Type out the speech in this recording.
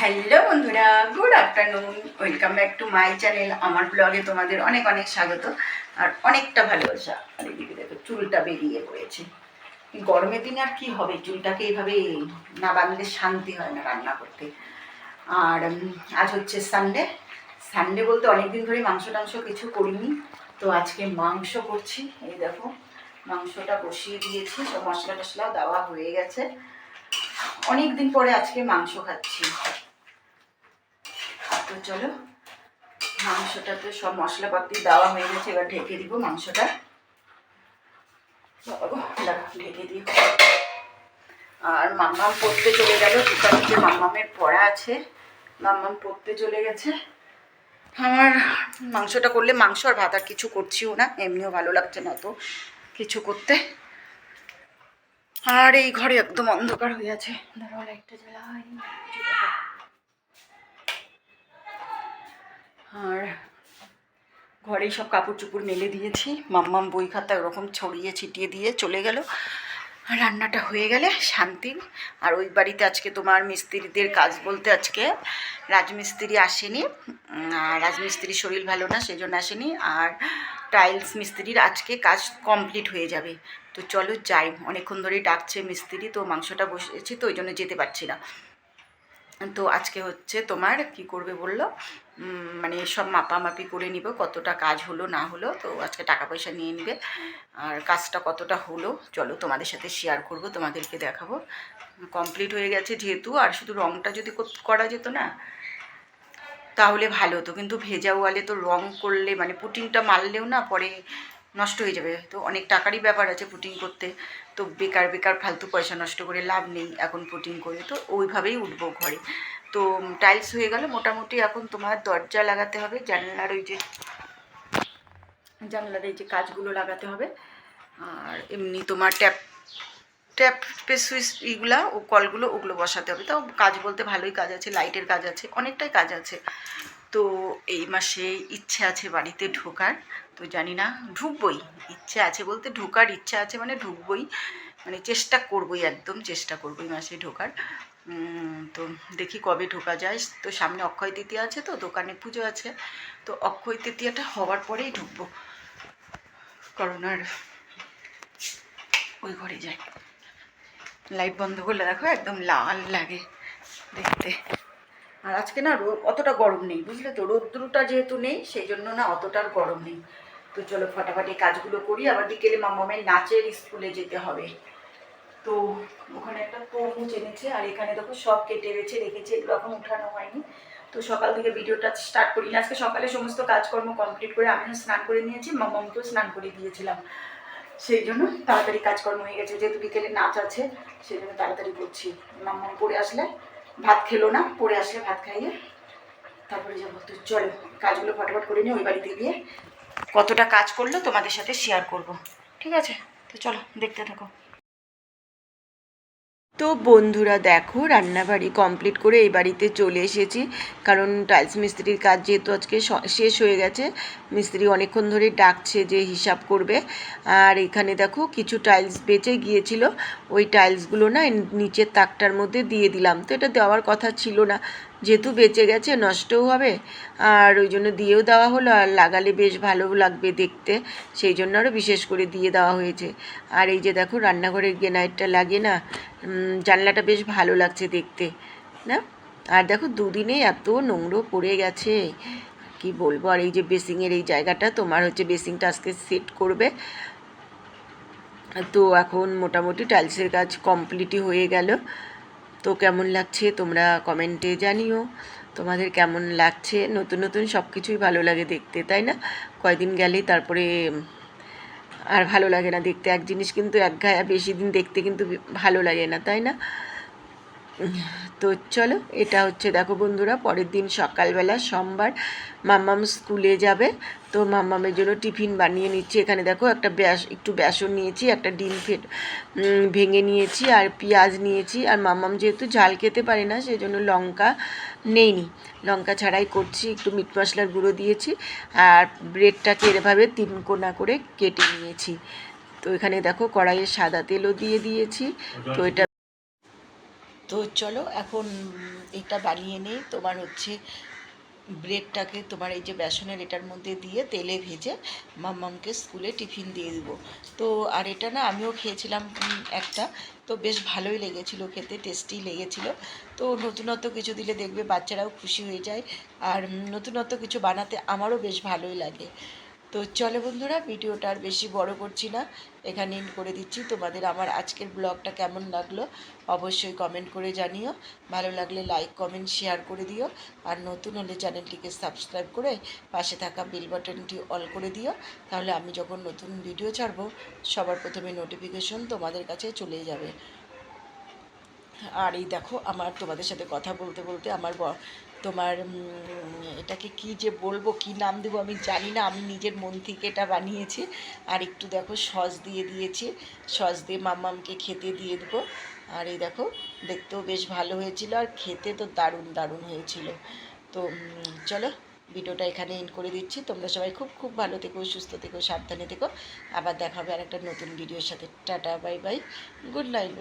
Hello বন্ধুরা good afternoon welcome back to my channel আমার ব্লগে তোমাদের অনেক অনেক স্বাগত আর অনেকটা ভালোবাসা। আর এদিকে দেখো, চুলটা বেরিয়ে পড়েছে। গরমের দিনে আর কি হবে? চুলটাকে এইভাবে না বাঁধলে শান্তি হয় না রান্না করতে। আর আজ হচ্ছে সানডে সানডে বলতে অনেক দিন ধরে মাংস টাংস কিছু করিনি। তো আজকে মাংস করছি। এই দেখো, মাংসটা বসিয়ে দিয়েছি। সব মশলা টশলা দেওয়া হয়ে গেছে। অনেক দিন পরে আজকে মাংস খাচ্ছি। তো চলো, মাংসটাতে সব মশলাপাতি দেওয়া হয়ে গেছে, এবার ঢেকে দিব মাংসটা। ঢেকে দিই। আর মাম্মাম পড়তে চলে গেল দোকানে মাম্মামের পড়া আছে, মাম্মাম পড়তে চলে গেছে। আমার মাংসটা করলে মাংস আর ভাত আর কিছু করছিও না, এমনিও ভালো লাগছে না তো কিছু করতে। আর এই ঘরে একদম অন্ধকার হয়ে আছে। দাঁড়াও লাইটটা জ্বালাই। কিছু দেখা আর ঘরেই সব কাপড় চুপড় মেলে দিয়েছি, মাম্মাম বই খাতা ওরকম ছড়িয়ে ছিটিয়ে দিয়ে চলে গেল। রান্নাটা হয়ে গেলে শান্তি আর ওই বাড়িতে আজকে তোমার মিস্ত্রিদের কাজ বলতে আজকে রাজমিস্ত্রি আসেনি। রাজমিস্ত্রির শরীর ভালো না সেই জন্য আসেনি। আর টাইলস মিস্ত্রির আজকে কাজ কমপ্লিট হয়ে যাবে। তো চলো যাই, অনেকক্ষণ ধরেই ডাকছে মিস্ত্রি, তো মাংসটা বসেছি, তো ওই জন্য যেতে পারছি না। তো আজকে হচ্ছে তোমার কি করবে বলল? মানে সব মাপামাপি করে নিব, কতটা কাজ হলো, না হলো, তো আজকে টাকা পয়সা নিয়ে নিবে। আর কাজটা কতটা হলো, চলো তোমাদের সাথে শেয়ার করব, তোমাদেরকে দেখাবো। কমপ্লিট হয়ে গেছে যেহেতু, আর শুধু রঙটা যদি করা যেত না, তাহলে ভালো হতো। কিন্তু ভেজা ওয়ালে তো রং করলে মানে পুটিংটা মারলেও না, পরে নষ্ট হয়ে যাবে। তো অনেক টাকারই ব্যাপার আছে পুটিং করতে। তো বেকার বেকার ফালতু পয়সা নষ্ট করে লাভ নেই এখন পুটিং করে। তো ওইভাবেই উঠবো ঘরে। তো টাইলস হয়ে গেল মোটামুটি এখন তোমার দরজা লাগাতে হবে, জানলার ওই যে, জানলার এই যে কাজগুলো লাগাতে হবে। আর এমনি তোমার ট্যাপ ট্যাপ সুইচ ইগুলা ও কলগুলো ওগুলো বসাতে হবে। তাও কাজ বলতে ভালোই কাজ আছে লাইটের কাজ আছে, অনেকটাই কাজ আছে। তো এই মাসে ইচ্ছে আছে বাড়িতে ঢোকার, তো জানি না, ঢুকবই, ইচ্ছে আছে বলতে ঢোকার ইচ্ছা আছে মানে ঢুকবই মানে চেষ্টা করবই একদম, চেষ্টা করব এই মাসে ঢোকার। তো দেখি কবে ঢোকা যায়। তো সামনে অক্ষয় তৃতীয়া আছে তো, দোকানে পুজো আছে, তো অক্ষয় তৃতীয়াটা হওয়ার পরেই ঢুকবো। কারণ আর ওই ঘরে যাই। লাইট বন্ধ করলে দেখো একদম লাল লাগে দেখতে। আর আজকে না অতটা গরম নেই, বুঝলে তো? রৌদ্রটা যেহেতু নেই, সেই জন্য না অতটার গরম নেই। তো চলো ফটাফট কাজগুলো করি, আবার বিকেলে মামামের নাচের স্কুলে যেতে হবে। তো ওখানে একটা তরমুজ এনেছে, আর এখানে দেখো সব কেটে রেছে রেখেছে, এগুলো এখন উঠানো হয়নি। তো সকাল থেকে ভিডিওটা স্টার্ট করি আজকে সকালে সমস্ত কাজকর্ম কমপ্লিট করে আমিও স্নান করে নিয়েছি মামামকেও স্নান করে দিয়েছিলাম। সেই জন্য তাড়াতাড়ি কাজকর্ম হয়ে গেছে, যেহেতু বিকেলে নাচ আছে, সেই জন্য তাড়াতাড়ি করছি। মাম্মাম পড়ে আসলে ভাত খেলো না পরে আসলে ভাত খাইয়ে তারপরে যাব। তো চলো, কাজগুলো ফটাফট করে নিয়ে ওই বাড়িতে গিয়ে কতটা কাজ করল তোমাদের সাথে শেয়ার করব। ঠিক আছে? তো চলো, দেখতে থাকো। তো বন্ধুরা দেখো, রান্নাবাড়ি কমপ্লিট করে এই বাড়িতে চলে এসেছি। কারণ টাইলস মিস্ত্রির কাজ যেহেতু আজকে শেষ হয়ে গেছে, মিস্ত্রি অনেকক্ষণ ধরে ডাকছে যে হিসাব করবে। আর এখানে দেখো, কিছু টাইলস বেঁচে গিয়েছিল। ওই টাইলসগুলো না নিচের তাকটার মধ্যে দিয়ে দিলাম। তো এটা দেওয়ার কথা ছিল না। যেহেতু বেঁচে গেছে, নষ্টও হবে। আর ওই জন্য দিয়েও দেওয়া হলো, আর লাগালে বেশ ভালো লাগবে দেখতে। সেই জন্য আরও বিশেষ করে দিয়ে দেওয়া হয়েছে। আর এই যে দেখো, রান্নাঘরের গ্রেনাইটটা লাগে না জানলাটা বেশ ভালো লাগছে দেখতে, না? আর দেখো, দুদিনে এত নোংরো পড়ে গেছে। কি বলব, আর এই যে বেসিংয়ের এই জায়গাটা, তোমার হচ্ছে বেসিংটা আজকে সেট করবে। তো এখন মোটামুটি টাইলসের কাজ কমপ্লিটই হয়ে গেল। তো কেমন লাগছে তোমরা কমেন্টে জানিও। তোমাদের কেমন লাগছে? নতুন নতুন সব কিছুই ভালো লাগে দেখতে, তাই না? কয়দিন গেলেই তারপরে আর ভালো লাগে না দেখতে। এক জিনিস কিন্তু এক গায়ে বেশি দিন দেখতে কিন্তু ভালো লাগে না, তাই না? তো চলো, এটা হচ্ছে দেখো বন্ধুরা, পরের দিন সকালবেলা সোমবার মাম্মাম স্কুলে যাবে। তো মাম্মামের জন্য টিফিন বানিয়ে নিচ্ছি। এখানে দেখো একটা ব্যাস, একটু বেসন নিয়েছি, একটা ডিম ফেট ভেঙে নিয়েছি আর পেঁয়াজ নিয়েছি। আর মাম্মাম যেহেতু ঝাল খেতে পারে না সেই জন্য লঙ্কা নেইনি। লঙ্কা ছাড়াই করছি, একটু মিট মশলার গুঁড়ো দিয়েছি আর ব্রেডটাকে এভাবে তিন কোনা করে কেটে নিয়েছি। তো এখানে দেখো কড়াইয়ে সাদা তেলও দিয়ে দিয়েছি। তো এটা তো চলো, এখন এটা বানিয়ে নেই। তোমার হচ্ছে ব্রেডটাকে তোমার এই যে বেসনের এটার মধ্যে দিয়ে তেলে ভেজে মাম্মামকে স্কুলে টিফিন দিয়ে দেবো। তো আর এটা না আমিও খেয়েছিলাম একটা, তো বেশ ভালোই লেগেছিলো খেতে, টেস্টি লেগেছিলো। তো নতুনত্ব কিছু দিলে দেখবে বাচ্চারাও খুশি হয়ে যায়। আর নতুনত্ব কিছু বানাতে আমারও বেশ ভালোই লাগে। তো চলো বন্ধুরা, ভিডিওটা আর বেশি বড় করছি না। এখানে end করে দিচ্ছি। তোমাদের আমার আজকের ব্লগটা কেমন লাগল অবশ্যই কমেন্ট করে জানিও। ভালো লাগলে লাইক কমেন্ট শেয়ার করে দিও। আর নতুন হলে চ্যানেলটিকে সাবস্ক্রাইব করে পাশে থাকা বেল বাটনটি অল করে দিও। তাহলে আমি যখন নতুন ভিডিও ছাড়বো, সবার প্রথমে নোটিফিকেশন তোমাদের কাছে চলে যাবে। আর এই দেখো, আমার তোমাদের সাথে কথা বলতে বলতে আমার তোমার এটাকে কি যে বলব, কি নাম দেবো আমি জানি না। আমি নিজের মন থেকে এটা বানিয়েছি। আর একটু দেখো, সস দিয়ে দিয়েছি। সস দিয়ে মাম্মামকে খেতে দিয়ে দেবো। আর এই দেখো, দেখতেও বেশ ভালো হয়েছিল। আর খেতে তো দারুণ দারুণ হয়েছিল। তো চলো, ভিডিওটা এখানে এন্ড করে দিচ্ছি। তোমরা সবাই খুব খুব ভালো থেকো, সুস্থ থেকো, সাবধানে থেকো। আবার দেখা হবে আর একটা নতুন ভিডিওর সাথে। Tata, bye by. Good night.